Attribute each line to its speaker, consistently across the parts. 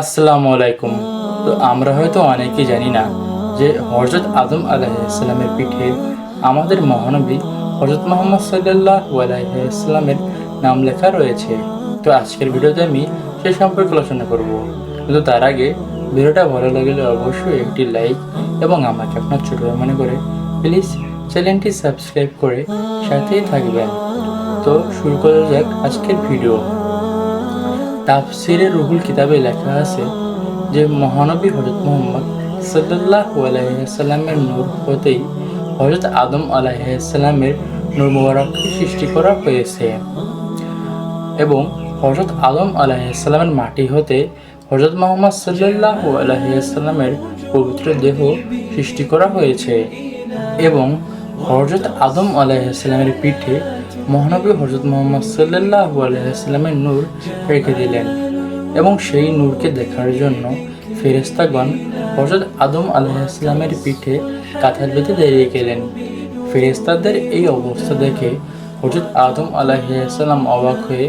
Speaker 1: আসসালামু আলাইকুম। তো আমরা হয়তো অনেকেই জানি না যে হজরত আদম আলাইসাল্লামের পিঠে আমাদের মহানবী হজরত মোহাম্মদ সাল্লাহ আলাইসাল্লামের নাম লেখা রয়েছে। তো আজকের ভিডিওতে আমি সে সম্পর্কে আলোচনা করব। কিন্তু তার আগে ভিডিওটা ভালো লাগলে অবশ্যই একটি লাইক এবং আমাকে আপনার ছোট মনে করে প্লিজ চ্যানেলটি সাবস্ক্রাইব করে সাথেই থাকবেন। তো শুরু করা যাক আজকের ভিডিও। তাফসিরে রুহুল কিতাবে লেখা আছে যে মহানবী হজরত মোহাম্মদ সাল্লাহ আলাইসাল্লামের নূর হতেই হজরত আদম আলাইসাল্লামের নূর মুবারককে সৃষ্টি করা হয়েছে। এবং হজরত আদম আলাইসাল্লামের মাটি হতে হজরত মোহাম্মদ সাল্লাহ আলাইসাল্লামের পবিত্র দেহ সৃষ্টি করা হয়েছে। এবং হজরত আদম আলাইসাল্লামের পিঠে মহানবী হজরত মোহাম্মদ সাল্লাহ আলাইসাল্লামের নূর রেখে দিলেন এবং সেই নূরকে দেখার জন্য ফেরেস্তাগণ হজরত আদম আলাইসাল্লামের পিঠে কাঁথার বেঁধে দাঁড়িয়ে গেলেন। ফেরেস্তাদের এই অবস্থা দেখে হজরত আদম আলাইসাল্লাম অবাক হয়ে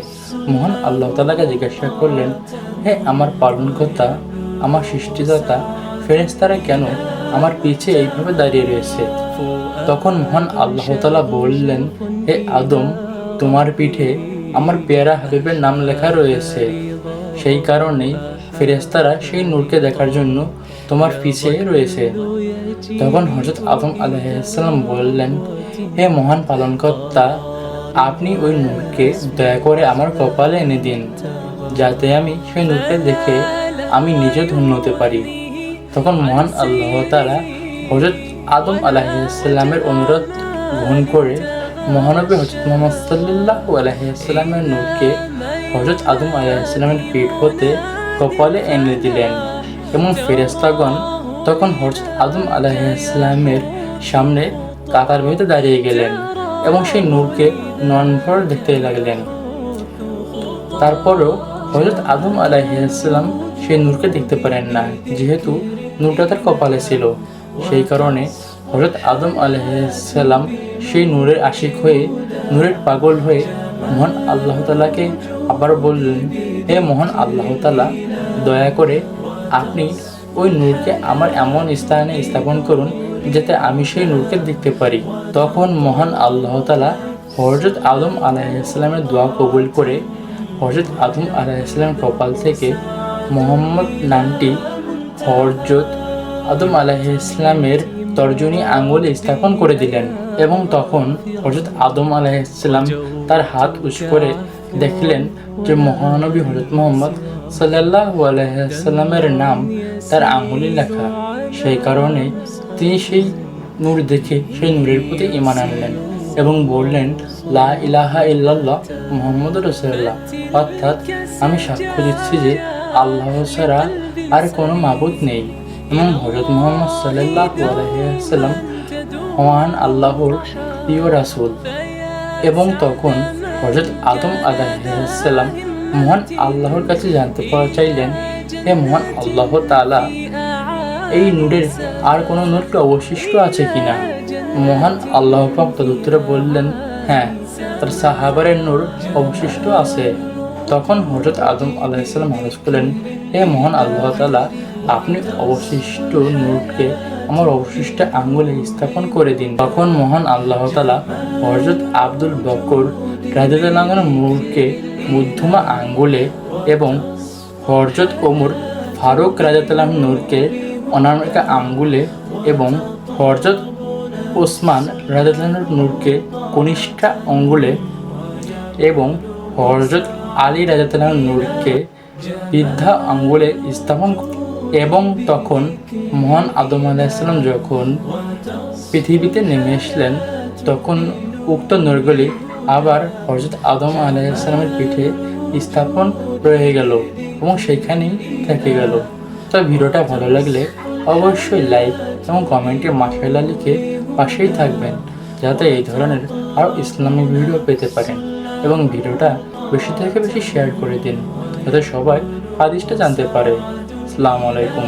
Speaker 1: মহান আল্লাহ তালাকে জিজ্ঞাসা করলেন, হে আমার পালনকর্তা, আমার সৃষ্টিদাতা ফেরেস্তারা কেন আমার পিছে এইভাবে দাঁড়িয়ে রয়েছে। তখন মহান আল্লাহ তালা বললেন, হে আদম, তোমার পিঠে আমার পেয়ারা হাবিবের নাম লেখা রয়েছে। সেই কারণেই ফেরেস্তারা সেই নূরকে দেখার জন্য তোমার পিছে রয়েছে। তখন হজরত আদম আলাইসাল্লাম বললেন, হে মহান পালনকর্তা, আপনি ওই নূরকে দয়া করে আমার কপালে এনে দিন, যাতে আমি সেই নূরকে দেখে আমি নিজে ধন্য হতে পারি। তখন মহান আল্লাহ তারা হজরত আদম আলাহিসাল্লামের অনুরোধ গ্রহণ করে মহানবী হজরত মোহাম্মদ সাল্লাহ আলাহিসাল্লামের নূরকে হজরত আদম আলাহিসাল্লামের পিঠ হতে কপালে এনে দিলেন এবং ফেরেস্তাগণ তখন হজরত আদম আলাহিসাল্লামের সামনে কাতার ভেতরে দাঁড়িয়ে গেলেন এবং সেই নূরকে ননভর দেখতে লাগলেন। তারপরও হজরত আদম আলাহিসাল্লাম সেই নূরকে দেখতে পারেন না, যেহেতু নূরটা তার কপালে ছিল। সেই কারণে হজরত আদম আলাইসাল্লাম সেই নূরের আশিক হয়ে, নূরের পাগল হয়ে মহান আল্লাহ তালাকে আবার বললেন, হে মহান আল্লাহ তালা দয়া করে আপনি ওই নূরকে আমার এমন স্থানে স্থাপন করুন যাতে আমি সেই নূরকে দেখতে পারি। তখন মহান আল্লাহ তালা হজরত আদম আলাইসাল্লামের দোয়া কবুল করে হজরত আদম আলাইসাল্লামের কপাল থেকে মোহাম্মদ নামটি হরজত আদম আলাহ ইসলামের তর্জনী আঙ্গুলে স্থাপন করে দিলেন এবং তখন হজরত আদম আলাহিসাল্লাম তার হাত উঁচু করে দেখলেন যে মহানবী হজরত মোহাম্মদ সাল্লাহ আলাইসাল্লামের নাম তার আঙ্গুলে লেখা। সেই কারণে তিনি সেই নূর দেখে সেই নূরের প্রতি ইমান আনলেন এবং বললেন, লা ইলাহা ইল্লাল্লাহ মোহাম্মদ রসুল্লাহ অর্থাৎ আমি সাক্ষ্য দিচ্ছি যে আল্লাহ ছাড়া আর কোনো মাবুদ নেই। এবং হজরত মোহাম্মদ সাল্লাহ আলহিহাল্লাম মহান আল্লাহর প্রিয় রাসুল। এবং তখন হজরত আদম আলাহিসাল্লাম মহান আল্লাহর কাছে জানতে পারা চাইলেন, হে মহান আল্লাহ তালা এই নূরের আর কোনো নূর কি অবশিষ্ট আছে কিনা? মহান আল্লাহ পাক তদুত্তরে বললেন হ্যাঁ তার সাহাবারের নূর অবশিষ্ট আছে। তখন হজরত আদম আলাহিসাল্লাম হরজ করলেন, হে মহান আল্লাহ তালা আপনি অবশিষ্ট নূরকে আমার অবশিষ্ট আঙ্গুলে স্থাপন করে দিন। তখন মহান আল্লাহ তালা হজরত আব্দুল বকর রাজার নূরকে মধ্যমা আঙ্গুলে এবং হরজত ওমর ফারুক রাজাতালাম নূরকে অনামিকা আঙ্গুলে এবং হরজত ওসমান রাজাতালাম নূরকে কনিষ্ঠা আঙ্গুলে এবং হরজত আলী রাজাতালাম নূরকে বৃদ্ধা আঙ্গুলে স্থাপন এবং তখন মহান আদম আলাইসাল্লাম যখন পৃথিবীতে নেমে আসলেন তখন উক্ত নূরগুলি আবার হজরত আদম আলাইসাল্লামের পিঠে স্থাপন রয়ে গেল এবং সেখানেই থেকে গেল। তো ভিডিওটা ভালো লাগলে অবশ্যই লাইক এবং কমেন্টে মাসাইলা লিখে পাশেই থাকবেন, যাতে এই ধরনের আরও ইসলামিক ভিডিও পেতে পারেন। এবং ভিডিওটা বেশি থেকে বেশি শেয়ার করে দিন। যাতে সবাই হাদিসটা জানতে পারে। আসসালামু আলাইকুম।